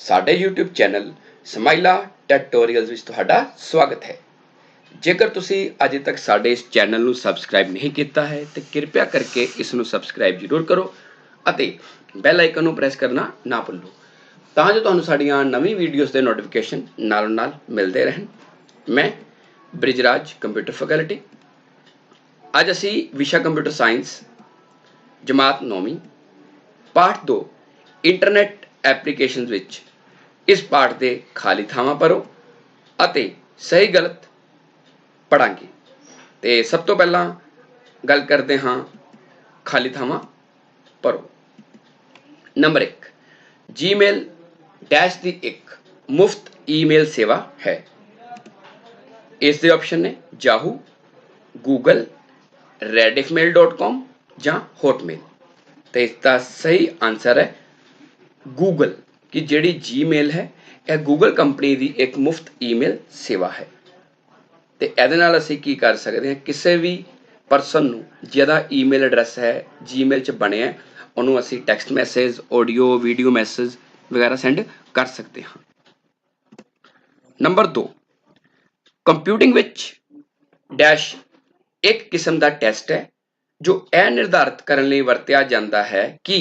ਸਾਡੇ YouTube channel ਸਮਾਈਲਾ tutorials ਵਿੱਚ ਤੁਹਾਡਾ ਸਵਾਗਤ ਹੈ। ਜੇਕਰ ਤੁਸੀਂ ਅਜੇ ਤੱਕ ਸਾਡੇ ਇਸ ਚੈਨਲ ਨੂੰ ਸਬਸਕ੍ਰਾਈਬ ਨਹੀਂ ਕੀਤਾ ਹੈ, ਤਾਂ ਕਿਰਪਾ ਕਰਕੇ ਇਸ ਨੂੰ ਸਬਸਕ੍ਰਾਈਬ ਜ਼ਰੂਰ ਕਰੋ ਅਤੇ ਬੈਲ ਆਈਕਨ ਨੂੰ ਪ੍ਰੈਸ ਕਰਨਾ ਨਾ ਭੁੱਲੋ। ਤਾਂ ਜੋ ਤੁਹਾਨੂੰ ਸਾਡੀਆਂ ਨਵੀਂ ਵੀਡੀਓਜ਼ ਦੇ ਨੋਟੀਫਿਕੇਸ਼ਨ ਨਾਲੋਂ ਨਾਲ ਮਿਲਦੇ ਰਹਿਣ। ਮੈਂ ਬ੍ਰਿਜਰਾਜ ਕੰਪਿਊਟਰ ਫੈਕਲਟੀ ਅੱਜ ਅਸੀਂ ਵਿਸ਼ਾ ਕੰਪਿਊਟਰ ਸਾਇੰਸ ਜਮਾਤ 9ਵੀਂ ਪਾਠ 2 ਇੰਟਰਨੈਟ ਐਪਲੀਕੇਸ਼ਨਸ ਵਿੱਚ ਇਸ ਪਾਠ ਦੇ ਖਾਲੀ ਥਾਵਾਂ ਭਰੋ ਅਤੇ ਸਹੀ ਗਲਤ ਪੜਾਂਗੇ ਤੇ ਸਭ ਤੋਂ ਪਹਿਲਾਂ ਗੱਲ ਕਰਦੇ ਹਾਂ, ਖਾਲੀ ਥਾਵਾਂ ਭਰੋ ਨੰਬਰ 1 ਜੀਮੇਲ ਡੈਸ਼ ਦੀ ਇੱਕ ਮੁਫਤ ਈਮੇਲ ਸੇਵਾ ਹੈ। ਇਸ ਦੇ ਆਪਸ਼ਨ ਨੇ ਯਾਹੂ ਗੂਗਲ rediffmail.com ਜਾਂ hotmail ਤੇ ਇਸ ਦਾ ਸਹੀ ਆਨਸਰ ਹੈ ਗੂਗਲ ਕਿ ਜਿਹੜੀ ਜੀਮੇਲ ਹੈ ਇਹ ਗੂਗਲ ਕੰਪਨੀ ਦੀ ਇੱਕ ਮੁਫਤ ਈਮੇਲ ਸੇਵਾ ਹੈ ਤੇ ਇਹਦੇ ਨਾਲ ਅਸੀਂ ਕੀ ਕਰ ਸਕਦੇ ਹਾਂ ਕਿਸੇ ਵੀ ਪਰਸਨ ਨੂੰ ਜਿਹਦਾ ਈਮੇਲ ਐਡਰੈਸ ਹੈ ਜੀਮੇਲ 'ਚ ਬਣਿਆ ਉਹਨੂੰ ਅਸੀਂ text message audio video message ਵਗੈਰਾ ਸੈਂਡ ਕਰ ਸਕਦੇ ਹਾਂ ਨੰਬਰ 2 ਕੰਪਿਊਟਿੰਗ ਵਿੱਚ ਡੈਸ਼ ਇੱਕ ਕਿਸਮ ਦਾ ਟੈਸਟ ਹੈ ਜੋ ਇਹ ਨਿਰਧਾਰਤ ਕਰਨ ਲਈ ਵਰਤਿਆ ਜਾਂਦਾ ਹੈ ਕਿ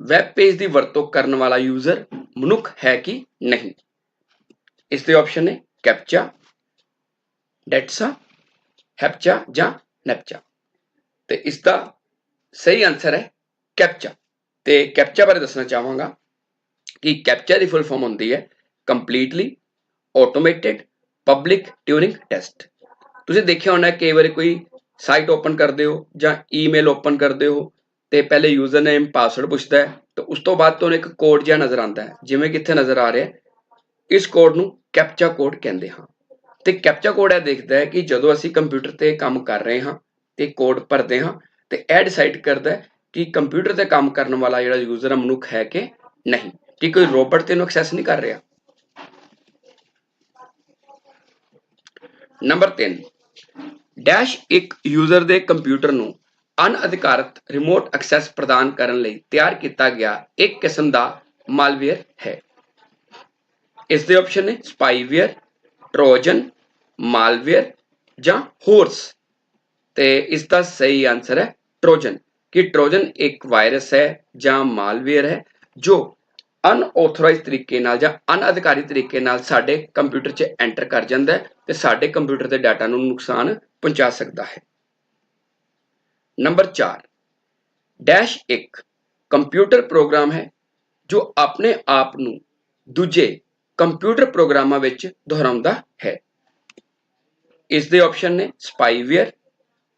ਵੈਬ ਪੇਜ ਦੀ ਵਰਤੋਂ ਕਰਨ ਵਾਲਾ ਯੂਜ਼ਰ ਮਨੁੱਖ ਹੈ ਕਿ ਨਹੀਂ? ਇਸ ਦੇ ਆਪਸ਼ਨ ਨੇ ਕੈਪਚਾ ਡੈਟਸਾ ਹੈਪਚਾ ਜਾਂ ਨੈਪਚਾ ਤੇ ਇਸ ਦਾ ਸਹੀ ਆਨਸਰ ਹੈ ਕੈਪਚਾ ਤੇ ਕੈਪਚਾ ਬਾਰੇ ਦੱਸਣਾ ਚਾਹਾਂਗਾ ਕਿ ਕੈਪਚਾ ਦੀ ਫੁੱਲ ਫਾਰਮ ਹੁੰਦੀ ਹੈ completely automated public Turing test ਤੁਸੀਂ ਦੇਖਿਆ ਹੋਣਾ ਕਈ ਵਾਰੀ ਕੋਈ ਸਾਈਟ ਓਪਨ ਕਰਦੇ ਹੋ ਜਾਂ ਈਮੇਲ ਓਪਨ ਕਰਦੇ ਹੋ ਤੇ ਪਹਿਲੇ ਯੂਜ਼ਰ ਨੇਮ ਪਾਸਵਰਡ ਪੁੱਛਦਾ ਹੈ, ਤੇ ਉਸ ਤੋਂ ਬਾਅਦ ਤੁਹਾਨੂੰ ਇੱਕ ਕੋਡ ਜਿਹਾ ਨਜ਼ਰ ਆਉਂਦਾ ਹੈ, ਜਿਵੇਂ ਕਿ ਇੱਥੇ ਨਜ਼ਰ ਆ ਰਿਹਾ ਇਸ ਕੋਡ ਨੂੰ ਕੈਪਚਾ ਕੋਡ ਕਹਿੰਦੇ ਹਾਂ। ਤੇ ਕੈਪਚਾ ਕੋਡ ਇਹ ਦੇਖਦਾ ਹੈ ਕਿ ਜਦੋਂ ਅਸੀਂ ਕੰਪਿਊਟਰ ਤੇ ਕੰਮ ਕਰ ਰਹੇ ਹਾਂ ਤੇ ਕੋਡ ਭਰਦੇ ਹਾਂ, ਤੇ ਇਹ ਡਿਸਾਈਡ ਕਰਦਾ ਹੈ ਕਿ ਕੰਪਿਊਟਰ ਤੇ ਕੰਮ ਕਰਨ ਵਾਲਾ ਜਿਹੜਾ ਯੂਜ਼ਰ ਹੈ ਮਨੁੱਖ ਹੈ ਕਿ ਨਹੀਂ, ਕਿ ਕੋਈ ਰੋਬੋਟ ਤੇ ਇਹਨੂੰ ਐਕਸੈਸ ਨਹੀਂ ਕਰ ਰਿਹਾ। ਨੰਬਰ 3 ਡੈਸ਼ ਇੱਕ ਯੂਜ਼ਰ ਦੇ ਕੰਪਿਊਟਰ ਨੂੰ ਅਨਅਧਿਕਾਰਤ ਰਿਮੋਟ ਐਕਸੈਸ ਪ੍ਰਦਾਨ ਕਰਨ ਲਈ ਤਿਆਰ ਕੀਤਾ ਗਿਆ ਇੱਕ ਕਿਸਮ ਦਾ ਮਾਲਵੇਅਰ ਹੈ। ਇਸ ਦੇ ਆਪਸ਼ਨ ਨੇ ਸਪਾਈਵੇਅਰ ਟ੍ਰੋਜਨ ਮਾਲਵੇਅਰ ਜਾਂ ਹੋਰਸ ਤੇ ਇਸ ਦਾ ਸਹੀ ਆਨਸਰ ਹੈ ਟ੍ਰੋਜਨ ਕਿ ਟ੍ਰੋਜਨ ਇੱਕ ਵਾਇਰਸ ਹੈ ਜਾਂ ਮਾਲਵੇਅਰ ਹੈ ਜੋ ਅਨਆਥੋਰਾਈਜ਼ਡ ਤਰੀਕੇ ਨਾਲ ਜਾਂ ਅਨਅਧਿਕਾਰੀ ਤਰੀਕੇ ਨਾਲ ਸਾਡੇ ਕੰਪਿਊਟਰ 'ਚ ਐਂਟਰ ਕਰ ਜਾਂਦਾ ਹੈ ਤੇ ਸਾਡੇ ਕੰਪਿਊਟਰ ਦੇ ਡਾਟਾ ਨੂੰ ਨੁਕਸਾਨ ਪਹੁੰਚਾ ਸਕਦਾ ਹੈ। ਨੰਬਰ 4 ਡੈਸ਼ ਇੱਕ ਕੰਪਿਊਟਰ ਪ੍ਰੋਗਰਾਮ ਹੈ ਜੋ ਆਪਣੇ ਆਪ ਨੂੰ ਦੂਜੇ ਕੰਪਿਊਟਰ ਪ੍ਰੋਗਰਾਮਾਂ ਵਿੱਚ ਦੁਹਰਾਉਂਦਾ ਹੈ। ਇਸ ਦੇ ਆਪਸ਼ਨ ਨੇ ਸਪਾਈਵੇਅਰ,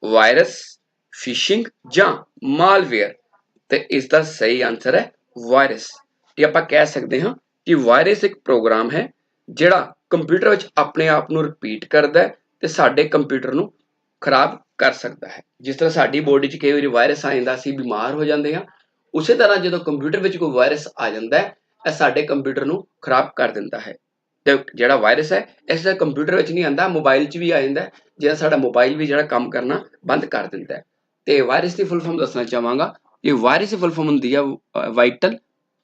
ਵਾਇਰਸ, ਫਿਸ਼ਿੰਗ ਜਾਂ ਮਾਲਵੇਅਰ ਤੇ ਇਸ ਦਾ ਸਹੀ ਆਨਸਰ ਹੈ ਵਾਇਰਸ। ਤੇ ਆਪਾਂ ਕਹਿ ਸਕਦੇ ਹਾਂ ਕਿ ਵਾਇਰਸ ਇੱਕ ਪ੍ਰੋਗਰਾਮ ਹੈ ਜਿਹੜਾ ਕੰਪਿਊਟਰ ਵਿੱਚ ਆਪਣੇ ਆਪ ਨੂੰ ਰਿਪੀਟ ਕਰਦਾ ਹੈ ਤੇ ਸਾਡੇ ਕੰਪਿਊਟਰ ਨੂੰ ਖਰਾਬ ਕਰ ਸਕਦਾ ਹੈ। ਜਿਸ ਤਰ੍ਹਾਂ ਸਾਡੀ ਬੋਡੀ 'ਚ ਕਈ ਵਾਰੀ ਵਾਇਰਸ ਆ ਜਾਂਦਾ, ਅਸੀਂ ਬਿਮਾਰ ਹੋ ਜਾਂਦੇ ਹਾਂ, ਉਸੇ ਤਰ੍ਹਾਂ ਜਦੋਂ ਕੰਪਿਊਟਰ ਵਿੱਚ ਕੋਈ ਵਾਇਰਸ ਆ ਜਾਂਦਾ ਹੈ, ਇਹ ਸਾਡੇ ਕੰਪਿਊਟਰ ਨੂੰ ਖਰਾਬ ਕਰ ਦਿੰਦਾ ਹੈ। ਤੇ ਜਿਹੜਾ ਵਾਇਰਸ ਹੈ, ਇਸ ਦਾ ਕੰਪਿਊਟਰ ਵਿੱਚ ਨਹੀਂ ਆਂਦਾ ਮੋਬਾਈਲ 'ਚ ਵੀ ਆ ਜਾਂਦਾ ਜਿਹੜਾ ਸਾਡਾ ਮੋਬਾਈਲ ਵੀ ਜਿਹੜਾ ਕੰਮ ਕਰਨਾ ਬੰਦ ਕਰ ਦਿੰਦਾ ਹੈ। ਤੇ ਵਾਇਰਸ ਦੀ ਫੁੱਲ ਫਾਰਮ ਦੱਸਣਾ ਚਾਹਾਂਗਾ ਇਹ ਵਾਇਰਸ ਦੀ ਫੁੱਲ ਫਾਰਮ ਹੁੰਦੀ ਹੈ vital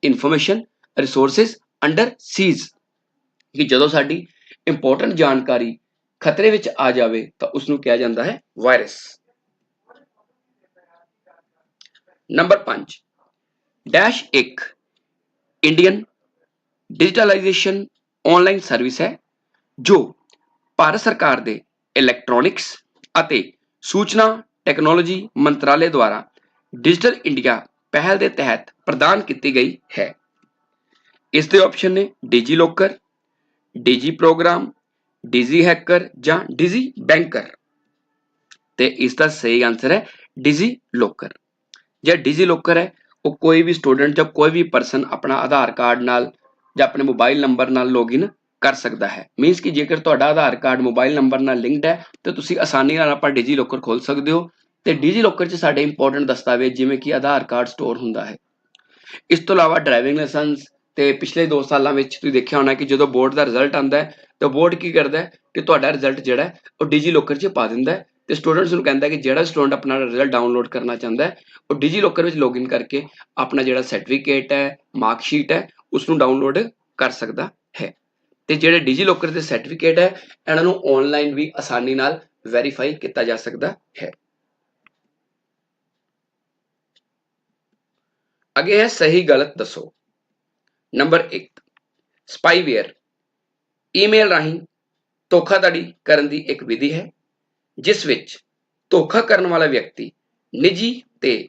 information resources under siege ਕਿ ਜਦੋਂ ਸਾਡੀ ਇੰਪੋਰਟੈਂਟ ਜਾਣਕਾਰੀ ਖਤਰੇ ਵਿੱਚ ਆ ਜਾਵੇ ਤਾਂ ਉਸ ਨੂੰ ਕਿਹਾ ਜਾਂਦਾ ਹੈ virus. Number 5 dash 1 Indian digitalization online service ਹੈ, ਜੋ ਭਾਰਤ ਸਰਕਾਰ ਦੇ ਇਲੈਕਟ੍ਰੋਨਿਕਸ ਅਤੇ ਸੂਚਨਾ ਟੈਕਨੋਲੋਜੀ ਮੰਤਰਾਲੇ ਦੁਆਰਾ ਡਿਜੀਟਲ ਇੰਡੀਆ ਪਹਿਲ ਦੇ ਤਹਿਤ ਪ੍ਰਦਾਨ ਕੀਤੀ ਗਈ ਹੈ। ਇਸ ਦੇ ਆਪਸ਼ਨ ਨੇ DigiLocker digi program digi hacker ਜਾਂ ਡਿਜੀ ਬੈਂਕਰ? ਤੇ ਇਸ ਦਾ ਸਹੀ ਆਨਸਰ ਹੈ ਡੀਜੀ ਲੋਕਰ। ਜਿਹੜਾ ਡੀਜੀ ਲੋਕਰ ਹੈ, ਉਹ ਕੋਈ ਵੀ ਸਟੂਡੈਂਟ ਜਾਂ ਕੋਈ ਵੀ ਪਰਸਨ ਆਪਣਾ ਆਧਾਰ ਕਾਰਡ ਨਾਲ ਜਾਂ ਆਪਣੇ ਮੋਬਾਈਲ ਨੰਬਰ ਨਾਲ ਲੌਗਇਨ ਕਰ ਸਕਦਾ ਹੈ। ਮੀਨਸ ਕਿ ਜੇਕਰ ਤੁਹਾਡਾ ਆਧਾਰ ਕਾਰਡ ਮੋਬਾਈਲ ਨੰਬਰ ਨਾਲ ਲਿੰਕਡ ਹੈ, ਤੇ ਤੁਸੀਂ ਆਸਾਨੀ ਨਾਲ ਆਪਾਂ ਡੀਜੀ ਲੋਕਰ ਖੋਲ ਸਕਦੇ ਹੋ। ਤੇ ਡੀਜੀ ਲੋਕਰ 'ਚ ਸਾਡੇ ਇੰਪੋਰਟੈਂਟ ਦਸਤਾਵੇਜ਼ ਜਿਵੇਂ ਕਿ ਆਧਾਰ ਕਾਰਡ ਸਟੋਰ ਹੁੰਦਾ ਹੈ। ਇਸ ਤੋਂ ਇਲਾਵਾ ਡਰਾਈਵਿੰਗ ਲਾਇਸੈਂਸ ਤੇ ਪਿਛਲੇ 2 ਸਾਲਾਂ ਵਿੱਚ ਤੁਸੀਂ ਦੇਖਿਆ ਹੋਣਾ ਕਿ ਜਦੋਂ ਬੋਰਡ ਦਾ ਰਿਜ਼ਲਟ ਆਉਂਦਾ ਹੈ ਤਾਂ ਬੋਰਡ ਕੀ ਕਰਦਾ ਹੈ? ਕਿ ਤੁਹਾਡਾ ਰਿਜ਼ਲਟ ਜਿਹੜਾ ਉਹ ਡੀਜੀ ਲੋਕਰ 'ਚ ਪਾ ਦਿੰਦਾ ਹੈ। ਤੇ ਸਟੂਡੈਂਟਸ ਨੂੰ ਕਹਿੰਦਾ ਕਿ ਜਿਹੜਾ ਸਟੂਡੈਂਟ ਆਪਣਾ ਰਿਜ਼ਲਟ ਡਾਊਨਲੋਡ ਕਰਨਾ ਚਾਹੁੰਦਾ ਹੈ, ਉਹ ਡੀਜੀ ਲੋਕਰ ਵਿੱਚ ਲੌਗਇਨ ਕਰਕੇ ਆਪਣਾ ਜਿਹੜਾ ਸਰਟੀਫਿਕੇਟ ਹੈ ਮਾਰਕ ਸ਼ੀਟ ਹੈ ਉਸ ਨੂੰ ਡਾਊਨਲੋਡ ਕਰ ਸਕਦਾ ਹੈ। ਤੇ ਜਿਹੜੇ ਡਿਜੀ ਲੋਕਰ ਦੇ ਸਰਟੀਫਿਕੇਟ ਹੈ, ਇਹਨਾਂ ਨੂੰ ਆਨਲਾਈਨ ਵੀ ਆਸਾਨੀ ਨਾਲ ਵੈਰੀਫਾਈ ਕੀਤਾ ਜਾ ਸਕਦਾ ਹੈ। ਅੱਗੇ ਹੈ, ਸਹੀ ਗਲਤ ਦੱਸੋ। ਨੰਬਰ 1 ਸਪਾਈਵੇਅਰ ਈਮੇਲ ਰਾਹੀਂ ਧੋਖਾਧੜੀ ਕਰਨ ਦੀ ਇੱਕ ਵਿਧੀ ਹੈ, ਜਿਸ ਵਿੱਚ ਧੋਖਾ ਕਰਨ ਵਾਲਾ ਵਿਅਕਤੀ ਨਿੱਜੀ ਤੇ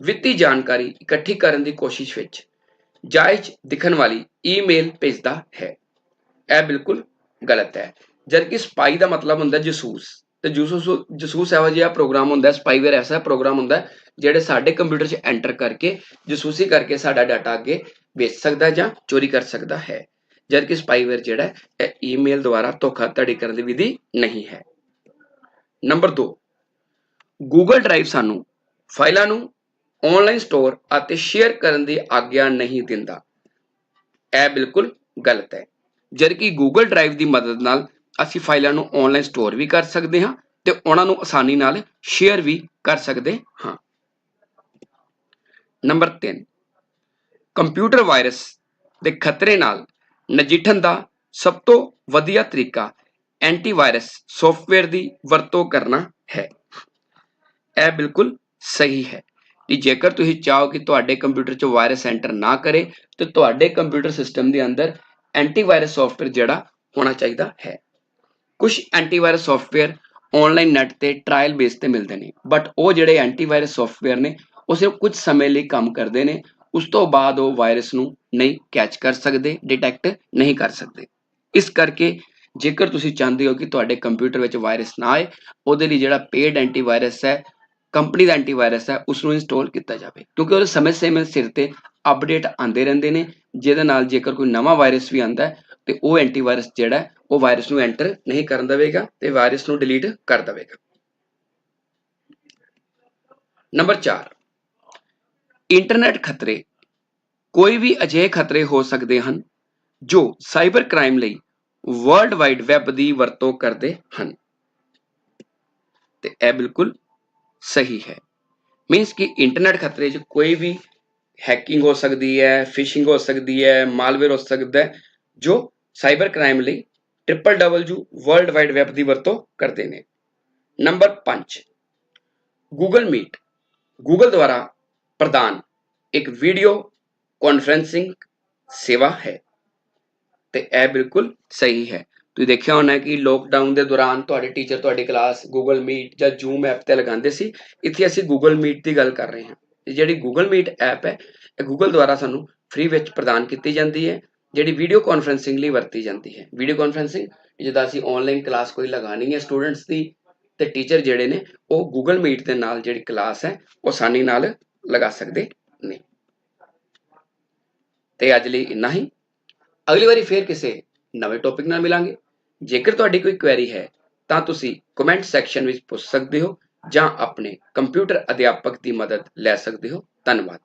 ਵਿੱਤੀ ਜਾਣਕਾਰੀ ਇਕੱਠੀ ਕਰਨ ਦੀ ਕੋਸ਼ਿਸ਼ ਵਿੱਚ ਜਾਇਜ਼ ਦਿਖਣ ਵਾਲੀ ਈਮੇਲ ਭੇਜਦਾ ਹੈ। ਇਹ ਬਿਲਕੁਲ ਗਲਤ ਹੈ। ਜਦਕਿ ਸਪਾਈ ਦਾ ਮਤਲਬ ਹੁੰਦਾ ਜਸੂਸ, ਤੇ ਜਸੂਸ ਜਸੂਸ ਇਹੋ ਜਿਹਾ ਪ੍ਰੋਗਰਾਮ ਹੁੰਦਾ ਸਪਾਈਵੇਅਰ ਐਸਾ ਪ੍ਰੋਗਰਾਮ ਹੁੰਦਾ, ਜਿਹੜੇ ਸਾਡੇ ਕੰਪਿਊਟਰ 'ਚ ਐਂਟਰ ਕਰਕੇ, ਜਸੂਸੀ ਕਰਕੇ ਸਾਡਾ ਡਾਟਾ ਅੱਗੇ ਵੇਚ ਸਕਦਾ ਜਾਂ ਚੋਰੀ ਕਰ ਸਕਦਾ ਹੈ। ਜਦਕਿ ਸਪਾਈਵੇਅਰ ਜਿਹੜਾ ਇਹ ਈਮੇਲ ਦੁਆਰਾ ਧੋਖਾਧੜੀ ਕਰਨ ਦੀ ਵਿਧੀ ਨਹੀਂ ਹੈ। ਨੰਬਰ 2 ਗੂਗਲ ਡਰਾਈਵ ਸਾਨੂੰ ਫਾਈਲਾਂ ਨੂੰ ਆਨਲਾਈਨ ਸਟੋਰ ਅਤੇ ਸ਼ੇਅਰ ਕਰਨ ਦੀ ਆਗਿਆ ਨਹੀਂ ਦਿੰਦਾ। ਇਹ ਬਿਲਕੁਲ ਗਲਤ ਹੈ। ਜਦਕਿ ਗੂਗਲ ਡਰਾਈਵ ਦੀ ਮਦਦ ਨਾਲ ਅਸੀਂ ਫਾਈਲਾਂ ਨੂੰ ਆਨਲਾਈਨ ਸਟੋਰ ਵੀ ਕਰ ਸਕਦੇ ਹਾਂ ਤੇ ਉਹਨਾਂ ਨੂੰ ਆਸਾਨੀ ਨਾਲ ਸ਼ੇਅਰ ਵੀ ਕਰ ਸਕਦੇ ਹਾਂ। ਨੰਬਰ 3 ਕੰਪਿਊਟਰ ਵਾਇਰਸ ਦੇ ਖਤਰੇ ਨਾਲ ਨਜਿੱਠਣ ਦਾ ਸਭ ਤੋਂ ਵਧੀਆ ਤਰੀਕਾ ਐਂਟੀਵਾਇਰਸ ਸੌਫਟਵੇਅਰ ਦੀ ਵਰਤੋਂ ਕਰਨਾ ਹੈ। ਇਹ ਬਿਲਕੁਲ ਸਹੀ ਹੈ ਕਿ ਜੇਕਰ ਤੁਸੀਂ ਚਾਹੋ ਕਿ ਤੁਹਾਡੇ ਕੰਪਿਊਟਰ 'ਚ ਵਾਇਰਸ ਐਂਟਰ ਨਾ ਕਰੇ, ਤੇ ਤੁਹਾਡੇ ਕੰਪਿਊਟਰ ਸਿਸਟਮ ਦੇ ਅੰਦਰ ਐਂਟੀਵਾਇਰਸ ਸੌਫਟਵੇਅਰ ਜਿਹੜਾ ਹੋਣਾ ਚਾਹੀਦਾ ਹੈ। ਕੁਝ ਐਂਟੀਵਾਇਰਸ ਸੌਫਟਵੇਅਰ ਆਨਲਾਈਨ ਨੈਟ ਤੇ ਟ੍ਰਾਇਲ ਬੇਸ ਤੇ ਮਿਲਦੇ ਨੇ ਬਟ ਉਹ ਜਿਹੜੇ ਐਂਟੀਵਾਇਰਸ ਸੌਫਟਵੇਅਰ ਨੇ, ਉਹ ਸਿਰਫ ਕੁਝ ਸਮੇਂ ਲਈ ਕੰਮ ਕਰਦੇ ਨੇ ਉਸ ਤੋਂ ਬਾਅਦ ਉਹ ਵਾਇਰਸ ਨੂੰ ਨਹੀਂ ਕੈਚ ਕਰ ਸਕਦੇ ਡਿਟੈਕਟ ਨਹੀਂ ਕਰ ਸਕਦੇ। ਇਸ ਕਰਕੇ ਜੇਕਰ ਤੁਸੀਂ ਚਾਹੁੰਦੇ ਹੋ ਕਿ ਤੁਹਾਡੇ ਕੰਪਿਊਟਰ ਵਿੱਚ ਵਾਇਰਸ ਨਾ ਆਏ, ਉਹਦੇ ਲਈ ਜਿਹੜਾ ਪੇਡ ਐਂਟੀਵਾਇਰਸ ਹੈ ਕੰਪਨੀ ਦਾ ਐਂਟੀਵਾਇਰਸ ਹੈ ਉਸ ਨੂੰ ਇੰਸਟਾਲ ਕੀਤਾ ਜਾਵੇ। ਕਿਉਂਕਿ ਉਹਦੇ ਸਮੇਂ ਸਮੇਂ ਸਿਰ ਤੇ ਅਪਡੇਟ ਆਉਂਦੇ ਰਹਿੰਦੇ ਨੇ, ਜਿਹਦੇ ਨਾਲ ਜੇਕਰ ਕੋਈ ਨਵਾਂ ਵਾਇਰਸ ਵੀ ਆਂਦਾ ਤੇ ਉਹ ਐਂਟੀਵਾਇਰਸ ਜਿਹੜਾ ਉਹ ਵਾਇਰਸ ਨੂੰ ਐਂਟਰ ਨਹੀਂ ਕਰਨ ਦੇਵੇਗਾ ਤੇ ਵਾਇਰਸ ਨੂੰ ਡਿਲੀਟ ਕਰ ਦੇਵੇਗਾ। ਨੰਬਰ 4 ਇੰਟਰਨੈਟ ਖਤਰੇ, ਕੋਈ ਵੀ ਅਜਿਹੇ ਖਤਰੇ ਹੋ ਸਕਦੇ ਹਨ ਜੋ ਸਾਈਬਰ ਕ੍ਰਾਈਮ ਲਈ ਵਰਲਡ ਵਾਈਡ ਵੈਬ ਦੀ ਵਰਤੋਂ ਕਰਦੇ ਹਨ। ਤੇ ਇਹ ਬਿਲਕੁਲ ਸਹੀ ਹੈ। ਮੀਨਸ ਕਿ ਇੰਟਰਨੈਟ ਖਤਰੇ 'ਚ ਕੋਈ ਵੀ ਹੈਕਿੰਗ ਹੋ ਸਕਦੀ ਹੈ ਫਿਸ਼ਿੰਗ ਹੋ ਸਕਦੀ ਹੈ ਮਾਲਵੇਅਰ ਹੋ ਸਕਦਾ ਹੈ, ਜੋ ਸਾਈਬਰ ਕ੍ਰਾਈਮ ਲਈ triple www world wide web ਦੀ ਵਰਤੋਂ ਕਰਦੇ ਨੇ। ਨੰਬਰ 5 ਗੂਗਲ ਮੀਟ ਗੂਗਲ ਦੁਆਰਾ ਪ੍ਰਦਾਨ। ਇੱਕ ਵੀਡੀਓ ਕਾਨਫਰੈਂਸਿੰਗ ਸੇਵਾ ਹੈ ਤੇ ਇਹ ਬਿਲਕੁਲ ਸਹੀ ਹੈ। ਤੁਸੀਂ ਦੇਖਿਆ ਹੋਣਾ ਕਿ ਲੋਕਡਾਊਨ ਦੇ ਦੌਰਾਨ ਤੁਹਾਡੇ ਟੀਚਰ ਤੁਹਾਡੀ ਕਲਾਸ Google Meet ਜਾਂ Zoom ਐਪ ਤੇ ਲਗਾਉਂਦੇ ਸੀ। ਇੱਥੇ ਅਸੀਂ Google Meet ਦੀ ਗੱਲ ਕਰ ਰਹੇ ਹਾਂ। ਜਿਹੜੀ Google Meet ਐਪ ਹੈ, ਇਹ Google ਦੁਆਰਾ ਸਾਨੂੰ ਫ੍ਰੀ ਵਿੱਚ ਪ੍ਰਦਾਨ ਕੀਤੀ ਜਾਂਦੀ ਹੈ, ਜਿਹੜੀ ਵੀਡੀਓ ਕਾਨਫਰੈਂਸਿੰਗ ਲਈ ਵਰਤੀ ਜਾਂਦੀ ਹੈ। ਵੀਡੀਓ ਕਾਨਫਰੈਂਸਿੰਗ ਜਿੱਦਾਂ ਅਸੀਂ ਆਨਲਾਈਨ ਕਲਾਸ ਕੋਈ ਲਗਾਣੀ ਹੈ ਸਟੂਡੈਂਟਸ ਦੀ, ਤੇ ਟੀਚਰ ਜਿਹੜੇ ਨੇ, ਉਹ Google Meet ਦੇ ਨਾਲ ਜਿਹੜੀ ਕਲਾਸ ਹੈ, ਉਹ ਆਸਾਨੀ ਨਾਲ ਲਗਾ ਸਕਦੇ ਨੇ। ਤੇ ਅੱਜ ਲਈ ਇੰਨਾ ਹੀ। ਅਗਲੀ ਵਾਰੀ ਫੇਰ ਕਿਸੇ ਨਵੇਂ ਟੌਪਿਕ ਨਾਲ ਮਿਲਾਂਗੇ। ਜੇਕਰ ਤੁਹਾਡੀ ਕੋਈ ਕੁਐਰੀ ਹੈ, ਤਾਂ ਤੁਸੀਂ ਕਮੈਂਟ ਸੈਕਸ਼ਨ ਵਿੱਚ ਪੁੱਛ ਸਕਦੇ ਹੋ ਜਾਂ ਆਪਣੇ ਕੰਪਿਊਟਰ ਅਧਿਆਪਕ ਦੀ ਮਦਦ ਲੈ ਸਕਦੇ ਹੋ। ਧੰਨਵਾਦ।